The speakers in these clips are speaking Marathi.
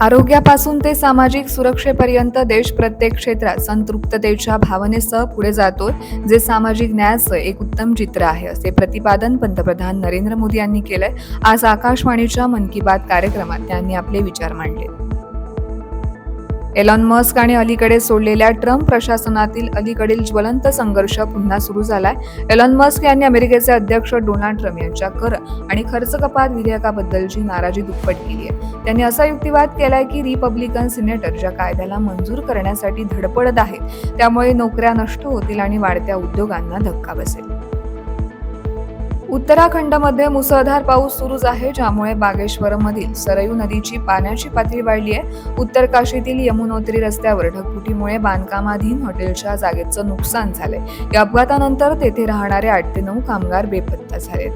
आरोग्यापासून ते सामाजिक सुरक्षेपर्यंत देश प्रत्येक क्षेत्रात संतृप्ततेच्या भावनेसह पुढे जातो जे सामाजिक न्यायाचं एक उत्तम चित्र आहे असे प्रतिपादन पंतप्रधान नरेंद्र मोदी यांनी केलंय. आज आकाशवाणीच्या मन की बात कार्यक्रमात त्यांनी आपले विचार मांडले एलॉन मस्क आणि अलीकडे सोडलेल्या ट्रम्प प्रशासनातील अलीकडील ज्वलंत संघर्ष पुन्हा सुरू झालाय. एलॉन मस्क यांनी अमेरिकेचे अध्यक्ष डोनाल्ड ट्रम्प यांच्या कर आणि खर्च कपात विधेयकाबद्दलची नाराजी दुप्पट केली आहे. त्यांनी असा युक्तिवाद केलाय की रिपब्लिकन सिनेटर ज्या कायद्याला मंजूर करण्यासाठी धडपडत आहेत त्यामुळे नोकऱ्या नष्ट होतील आणि वाढत्या उद्योगांना धक्का बसेल. उत्तराखंडमध्ये मुसळधार पाऊस सुरूच आहे ज्यामुळे बागेश्वरमधील सरयू नदीची पाण्याची पातळी वाढली आहे. उत्तर काशीतील यमुनोत्री रस्त्यावर ढगफुटीमुळे बांधकामाधीन हॉटेलच्या जागेचं नुकसान झालंय. या अपघातानंतर तेथे राहणारे आठ ते नऊ कामगार बेपत्ता झालेत.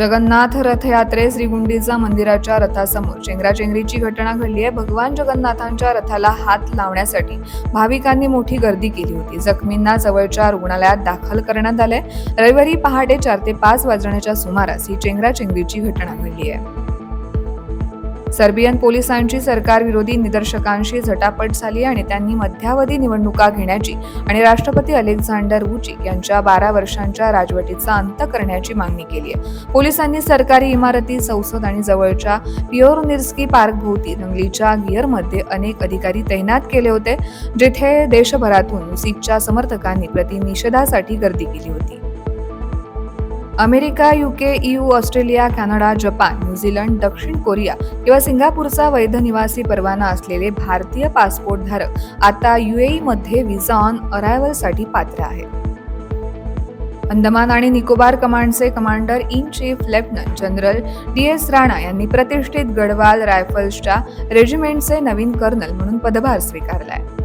जगन्नाथ रथयात्रे श्रीगुंडीचा मंदिराच्या रथासमोर चेंगराचेंगरीची घटना घडली आहे. भगवान जगन्नाथांच्या रथाला हात लावण्यासाठी भाविकांनी मोठी गर्दी केली होती. जखमींना जवळच्या रुग्णालयात दाखल करण्यात आले रविवारी पहाटे चार ते पाच वाजण्याच्या सुमारास ही चेंगराचेंगरीची घटना घडली आहे. सर्बियन पोलिसांची सरकारविरोधी निदर्शकांशी झटापट झाली आणि त्यांनी मध्यावधी निवडणुका घेण्याची आणि राष्ट्रपती अलेक्झांडर वुचिक यांच्या बारा वर्षांच्या राजवटीचा अंत करण्याची मागणी केली आहे. पोलिसांनी सरकारी इमारती संसद आणि जवळच्या पिओरनिर्स्की पार्क भोवती गिअरमध्ये अनेक अधिकारी तैनात केले होते जिथे देशभरातून वुसिकच्या समर्थकांनी प्रतिनिषेधासाठी गर्दी केली होती. America UK EU Australia Canada Japan New Zealand दक्षिण कोरिया किंवा सिंगापूरचा वैध निवासी परवाना असलेले भारतीय पासपोर्ट धारक आता युएई मध्ये व्हिसा ऑन अरायव्हलसाठी पात्र आहेत अंदमान आणि निकोबार कमांडचे commander in chief lieutenant general D S Rana यांनी प्रतिष्ठित गढवाल रायफल्सच्या रेजिमेंटचे नवीन कर्नल म्हणून पदभार स्वीकारलाय.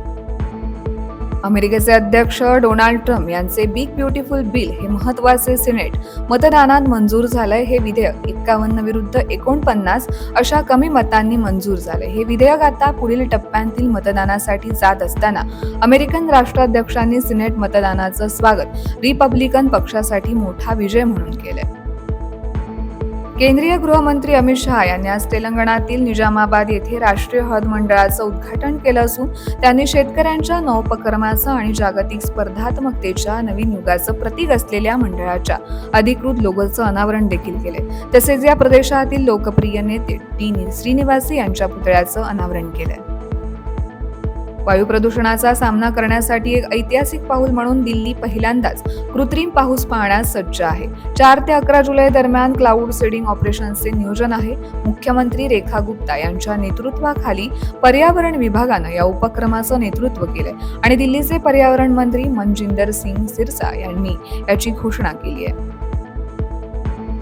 अमेरिकेचे अध्यक्ष डोनाल्ड ट्रम्प यांचे बिग ब्युटिफुल बिल हे महत्त्वाचे सिनेट. मतदानात मंजूर झालंय हे विधेयक. एक्कावन्न विरुद्ध एकोणपन्नास अशा कमी मतांनी मंजूर झाले हे विधेयक आता पुढील टप्प्यांतील मतदानासाठी जात असताना अमेरिकन राष्ट्राध्यक्षांनी सिनेट मतदानाचं स्वागत रिपब्लिकन पक्षासाठी मोठा विजय म्हणून केलंय. केंद्रीय गृहमंत्री अमित शहा यांनी आज तेलंगणातील निजामाबाद येथे राष्ट्रीय हद मंडळाचं उद्घाटन केलं असून त्यांनी शेतकऱ्यांच्या नवोपक्रमाचं आणि जागतिक स्पर्धात्मकतेच्या नवीन युगाचं प्रतीक असलेल्या मंडळाच्या अधिकृत लोगोचं अनावरण देखील केले तसेच या प्रदेशातील लोकप्रिय नेते टी श्रीनिवासी यांच्या पुतळ्याचं अनावरण केलंय. वायू प्रदूषणाचा सामना करण्यासाठी एक ऐतिहासिक पाऊल म्हणून दिल्ली पहिल्यांदाच कृत्रिम पाऊस पाहण्यास सज्ज आहे. चार ते अकरा जुलै दरम्यान क्लाउड सीडिंग ऑपरेशनचे नियोजन आहे. मुख्यमंत्री रेखा गुप्ता यांच्या नेतृत्वाखाली पर्यावरण विभागानं या उपक्रमाचं नेतृत्व केलंय आणि दिल्लीचे पर्यावरण मंत्री मनजिंदर सिंग सिरसा यांनी याची घोषणा केली आहे.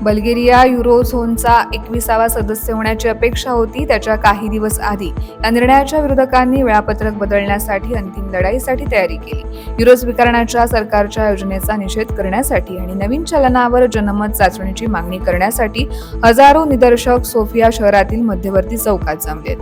बल्गेरिया युरोझोनचा एकविसावा सदस्य होण्याची अपेक्षा होती. त्याच्या काही दिवस आधी या निर्णयाच्या विरोधकांनी वेळापत्रक बदलण्यासाठी अंतिम लढाईसाठी तयारी केली. युरो स्वीकारण्याच्या सरकारच्या योजनेचा निषेध करण्यासाठी आणि नवीन चलनावर जनमत चाचणीची मागणी करण्यासाठी हजारो निदर्शक सोफिया शहरातील मध्यवर्ती चौकात जमलेत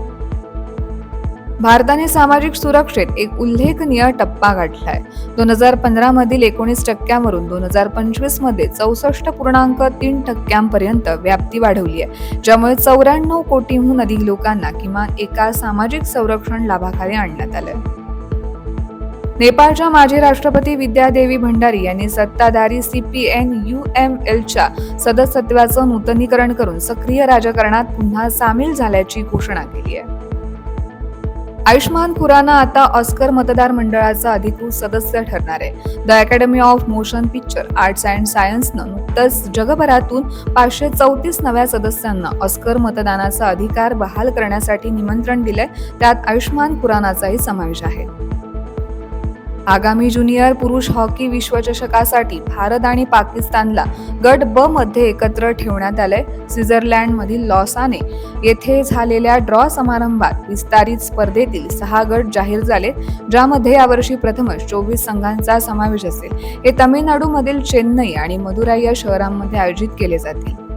भारताने सामाजिक सुरक्षेत एक उल्लेखनीय टप्पा गाठलाय. दोन हजार पंधरा मधील एकोणीस टक्क्यांवरून दोन हजार पंचवीसमध्ये चौसष्ट पूर्णांक तीन टक्क्यांपर्यंत व्याप्ती वाढवली आहे. ज्यामुळे चौऱ्याण्णव कोटीहून अधिक लोकांना किमान एका सामाजिक संरक्षण लाभाखाली आणण्यात आलं नेपाळच्या माजी राष्ट्रपती विद्यादेवी भंडारी यांनी सत्ताधारी सीपीएन यू एम एलच्या सदस्यत्वाचं नूतनीकरण करून सक्रिय राजकारणात पुन्हा सामील झाल्याची घोषणा केली आहे. आयुष्मान खुराना आता ऑस्कर मतदार मंडळाचा अधिकृत सदस्य ठरणार आहे. The Academy of Motion Picture Arts and सायन्सनं नुकतंच जगभरातून पाचशे चौतीस नव्या सदस्यांना ऑस्कर मतदानाचा अधिकार बहाल करण्यासाठी निमंत्रण दिलंय. त्यात आयुष्मान खुरानाचाही समावेश आहे. आगामी ज्युनियर पुरुष हॉकी विश्वचषकासाठी भारत आणि पाकिस्तानला गट ब मध्ये एकत्र ठेवण्यात आलंय. स्वित्झर्लंडमधील लॉसाने येथे झालेल्या ड्रॉ समारंभात विस्तारित स्पर्धेतील सहा गट जाहीर झाले ज्यामध्ये यावर्षी प्रथमच चोवीस संघांचा समावेश असेल. हे तमिळनाडूमधील चेन्नई आणि मदुराई या शहरांमध्ये आयोजित केले जातील.